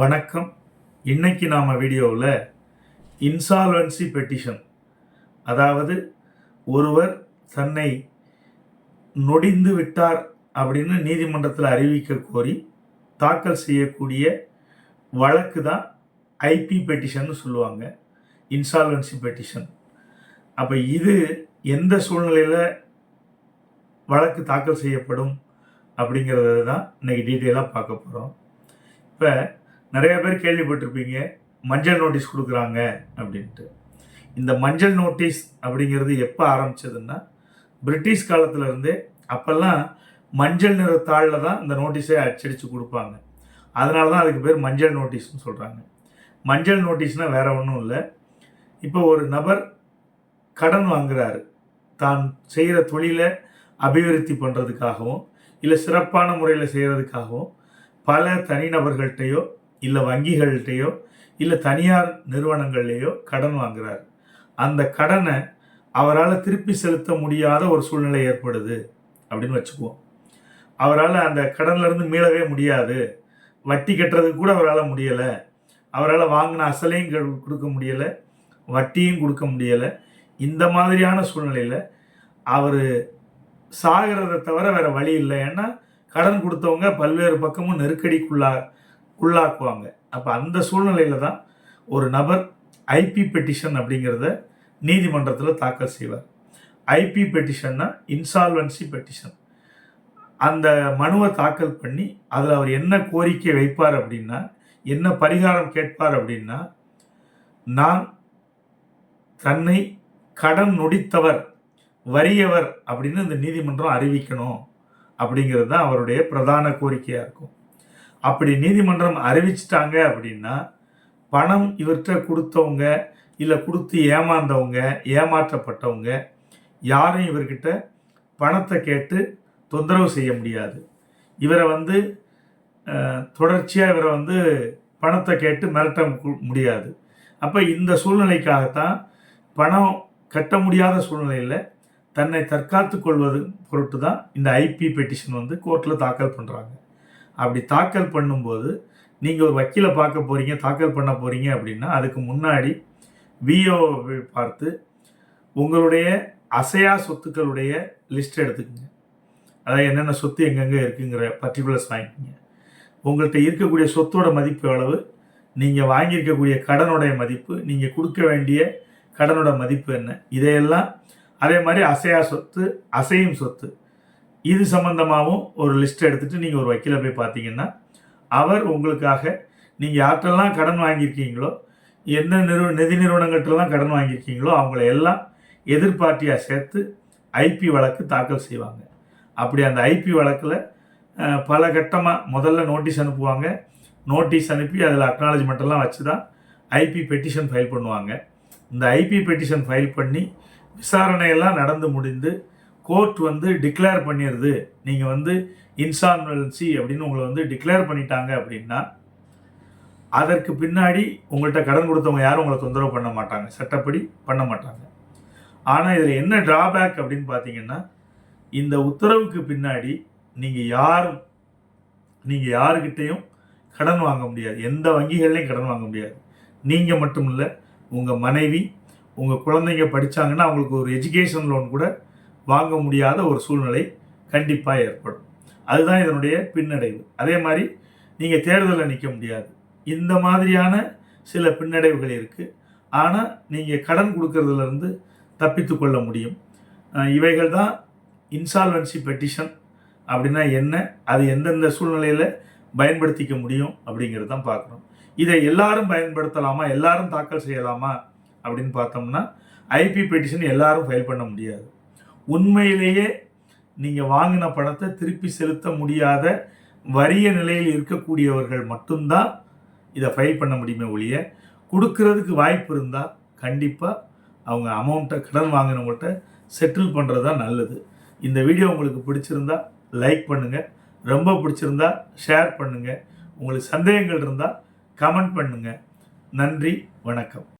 வணக்கம். இன்னைக்கு நாம் வீடியோவில் இன்சால்வன்சி பெட்டிஷன் அதாவது ஒருவர் தன்னை நொடிந்து விட்டார் அப்படின்னு நீதிமன்றத்தில் அறிவிக்க கோரி தாக்கல் செய்யக்கூடிய வழக்கு தான் ஐபி பெட்டிஷன் சொல்லுவாங்க. இன்சால்வன்சி பெட்டிஷன் அப்போ இது எந்த சூழ்நிலையில் வழக்கு தாக்கல் செய்யப்படும் அப்படிங்கிறத தான் இன்றைக்கி டீட்டெயிலாக பார்க்க போகிறோம் இப்போ நிறைய பேர் கேள்விப்பட்டிருப்பீங்க மஞ்சள் நோட்டீஸ் கொடுக்குறாங்க அப்படின்ட்டு. இந்த மஞ்சள் நோட்டீஸ் அப்படிங்கிறது எப்போ ஆரம்பிச்சதுன்னா பிரிட்டிஷ் காலத்துல இருந்தே அப்போல்லாம் மஞ்சள் நிற தாளில் தான் இந்த நோட்டீஸை அச்சடித்து கொடுப்பாங்க. அதனால தான் அதுக்கு பேர் மஞ்சள் நோட்டீஸ்னு சொல்கிறாங்க மஞ்சள் நோட்டீஸ்னால் வேறு ஒன்றும் இல்லை. இப்போ ஒரு நபர் கடன் வாங்குறாரு. தான் செய்கிற தொழிலை அபிவிருத்தி பண்ணுறதுக்காகவும் இல்லை சிறப்பான முறையில் செய்கிறதுக்காகவும் பல தனிநபர்கள்ட்டையோ இல்லை வங்கிகள்கிட்டையோ இல்லை தனியார் நிறுவனங்கள்லேயோ கடன் வாங்குறார். அந்த கடனை அவரால் திருப்பி செலுத்த முடியாத ஒரு சூழ்நிலை ஏற்படுது அப்படின்னு வச்சுக்குவோம். அவரால் அந்த கடன்லேருந்து மீளவே முடியாது. வட்டி கட்டுறதுக்கு கூட அவரால் முடியலை. அவரால் வாங்கின அசலையும் கொடுக்க முடியலை. வட்டியும் கொடுக்க முடியலை. இந்த மாதிரியான சூழ்நிலையில் அவர் சாகிறத தவிர வேறு வழி இல்லை. ஏன்னா கடன் கொடுத்தவங்க பல்வேறு பக்கமும் நெருக்கடிக்குள்ளா உள்ளாக்குவாங்க. அப்போ அந்த சூழ்நிலையில தான் ஒரு நபர் ஐபி பெட்டிஷன் அப்படிங்கிறத நீதிமன்றத்தில் தாக்கல் செய்வார். ஐபி பெட்டிஷன்னா இன்சால்வன்சி பெட்டிஷன். அந்த மனுவை தாக்கல் பண்ணி அதில் அவர் என்ன கோரிக்கை வைப்பார் அப்படின்னா என்ன பரிகாரம் கேட்பார் அப்படின்னா நான் தன்னை கடன் நொடித்தவர் வறியவர் அப்படின்னு இந்த நீதிமன்றம் அறிவிக்கணும் அப்படிங்கிறது தான் அவருடைய பிரதான கோரிக்கையாக இருக்கும். அப்படி நீதிமன்றம் அறிவிச்சிட்டாங்க அப்படின்னா பணம் இவர்கிட்ட கொடுத்தவங்க இல்லை கொடுத்து ஏமாந்தவங்க ஏமாற்றப்பட்டவங்க யாரும் இவர்கிட்ட பணத்தை கேட்டு தொந்தரவு செய்ய முடியாது. இவரை வந்து தொடர்ச்சியாக இவரை வந்து பணத்தை கேட்டு மிரட்ட முடியாது. அப்போ இந்த சூழ்நிலைக்காகத்தான் பணம் கட்ட முடியாத சூழ்நிலையில் தன்னை தற்காத்து கொள்வது பொருட்டு தான் இந்த ஐபி பெட்டிஷன் வந்து கோர்ட்டில் தாக்கல் பண்ணுறாங்க அப்படி தாக்கல் பண்ணும்போது நீங்கள் ஒரு வக்கீலை பார்க்க போகிறீங்க தாக்கல் பண்ண போகிறீங்க அப்படின்னா அதுக்கு முன்னாடி விஓ பார்த்து உங்களுடைய அசையா சொத்துக்களுடைய லிஸ்ட் எடுத்துக்கோங்க. அதாவது என்னென்ன சொத்து எங்கெங்கே இருக்குங்கிற பர்டிகுலர்ஸ் வாங்கிக்கோங்க. உங்கள்கிட்ட இருக்கக்கூடிய சொத்தோட மதிப்பு எவ்வளவு? நீங்கள் வாங்கியிருக்கக்கூடிய கடனுடைய மதிப்பு நீங்கள் கொடுக்க வேண்டிய கடனோட மதிப்பு என்ன? இதையெல்லாம் அதே மாதிரி அசையா சொத்து அசையும் சொத்து இது சம்மந்தமாகவும் ஒரு லிஸ்ட் எடுத்துகிட்டு நீங்கள் ஒரு வக்கீலை போய் பார்த்தீங்கன்னா அவர் உங்களுக்காக நீங்கள் யார்கிட்டலாம் கடன் வாங்கியிருக்கீங்களோ எந்த நிறுவ நிதி நிறுவனங்கள்ட்டலாம் கடன் வாங்கியிருக்கீங்களோ அவங்கள எல்லாம் எதிர்பார்ட்டியாக சேர்த்து ஐபி வழக்கு தாக்கல் செய்வாங்க. அப்படி அந்த ஐபி வழக்கில் பல கட்டமாக முதல்ல நோட்டீஸ் அனுப்புவாங்க. நோட்டீஸ் அனுப்பி அதில் அக்னாலஜ்மெண்ட்டெல்லாம் வச்சு தான் ஐபி பெட்டிஷன் ஃபைல் பண்ணுவாங்க. இந்த ஐபி பெட்டிஷன் ஃபைல் பண்ணி விசாரணையெல்லாம் நடந்து முடிந்து கோர்ட் வந்து டிக்ளேர் பண்ணிடுது நீங்கள் வந்து இன்சால்வன்சி அப்படின்னு உங்களை வந்து டிக்ளேர் பண்ணிட்டாங்க அப்படின்னா அதற்கு பின்னாடி உங்கள்கிட்ட கடன் கொடுத்தவங்க யாரும் உங்களை தொந்தரவு பண்ண மாட்டாங்க. சட்டப்படி பண்ண மாட்டாங்க. ஆனால் இதில் என்ன ட்ராபேக் அப்படின்னு பார்த்தீங்கன்னா இந்த உத்தரவுக்கு பின்னாடி நீங்கள் யாரும் நீங்கள் யாருக்கிட்டேயும் கடன் வாங்க முடியாது. எந்த வங்கிகள்லையும் கடன் வாங்க முடியாது. நீங்கள் மட்டும் இல்லை உங்கள் மனைவி உங்கள் குழந்தைங்க படித்தாங்கன்னா அவங்களுக்கு ஒரு எஜுகேஷன் லோன் கூட வாங்க முடியாத ஒரு சூழ்நிலை கண்டிப்பாக ஏற்படும். அதுதான் இதனுடைய பின்னடைவு. அதே மாதிரி நீங்கள் தேர்தலில் நிற்க முடியாது. இந்த மாதிரியான சில பின்னடைவுகள் இருக்குது ஆனால் நீங்கள் கடன் கொடுக்கறதுலேருந்து தப்பித்து கொள்ள முடியும். இவைகள் தான் இன்சால்வன்சி பெட்டிஷன் அப்படின்னா என்ன? அது எந்தெந்த சூழ்நிலையில் பயன்படுத்திக்க முடியும் அப்படிங்கிறது தான் பார்க்குறோம் இதை எல்லாரும் பயன்படுத்தலாமா? எல்லாரும் தாக்கல் செய்யலாமா? அப்படின்னு பார்த்தோம்னா ஐபி பெட்டிஷன் எல்லாரும் ஃபைல் பண்ண முடியாது. உண்மையிலேயே நீங்கள் வாங்கின பணத்தை திருப்பி செலுத்த முடியாத வறிய நிலையில் இருக்கக்கூடியவர்கள் மட்டும்தான் இதை ஃபைல் பண்ண முடியுமே ஒழிய கொடுக்கறதுக்கு வாய்ப்பு இருந்தால் கண்டிப்பாக அவங்க அமௌண்ட்டை கடன் வாங்கினவங்கள்ட்ட செட்டில் பண்ணுறது தான் நல்லது. இந்த வீடியோ உங்களுக்கு பிடிச்சிருந்தா லைக் பண்ணுங்கள் ரொம்ப பிடிச்சிருந்தா ஷேர் பண்ணுங்கள் உங்களுக்கு சந்தேகங்கள் இருந்தால் கமெண்ட் பண்ணுங்கள் நன்றி வணக்கம்.